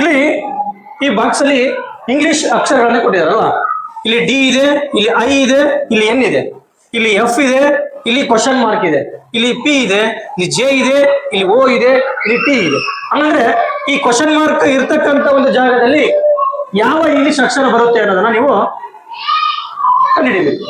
ಇಲ್ಲಿ ಈ ಬಾಕ್ಸ್ ಅಲ್ಲಿ ಇಂಗ್ಲಿಷ್ ಅಕ್ಷರಗಳನ್ನ ಕೊಟ್ಟಿದಾರಲ್ಲ ಇಲ್ಲಿ ಡಿ ಇದೆ, ಇಲ್ಲಿ ಐ ಇದೆ, ಇಲ್ಲಿ ಎನ್ ಇದೆ. ಇಲ್ಲಿ ಎಫ್ ಇದೆ, ಇಲ್ಲಿ ಕ್ವಶನ್ ಮಾರ್ಕ್ ಇದೆ. ಇಲ್ಲಿ ಪಿ ಇದೆ, ಇಲ್ಲಿ ಜೆ ಇದೆ, ಇಲ್ಲಿ ಓ ಇದೆ, ಇಲ್ಲಿ ಟಿ ಇದೆ. ಅಂದ್ರೆ ಈ ಕ್ವಶನ್ ಮಾರ್ಕ್ ಇರ್ತಕ್ಕಂತ ಒಂದು ಜಾಗದಲ್ಲಿ ಯಾವ ಇಂಗ್ಲಿಷ್ ಅಕ್ಷರ ಬರುತ್ತೆ ಅನ್ನೋದನ್ನ ನೀವು ಕಂಡುಹಿಡಿಬೇಕು.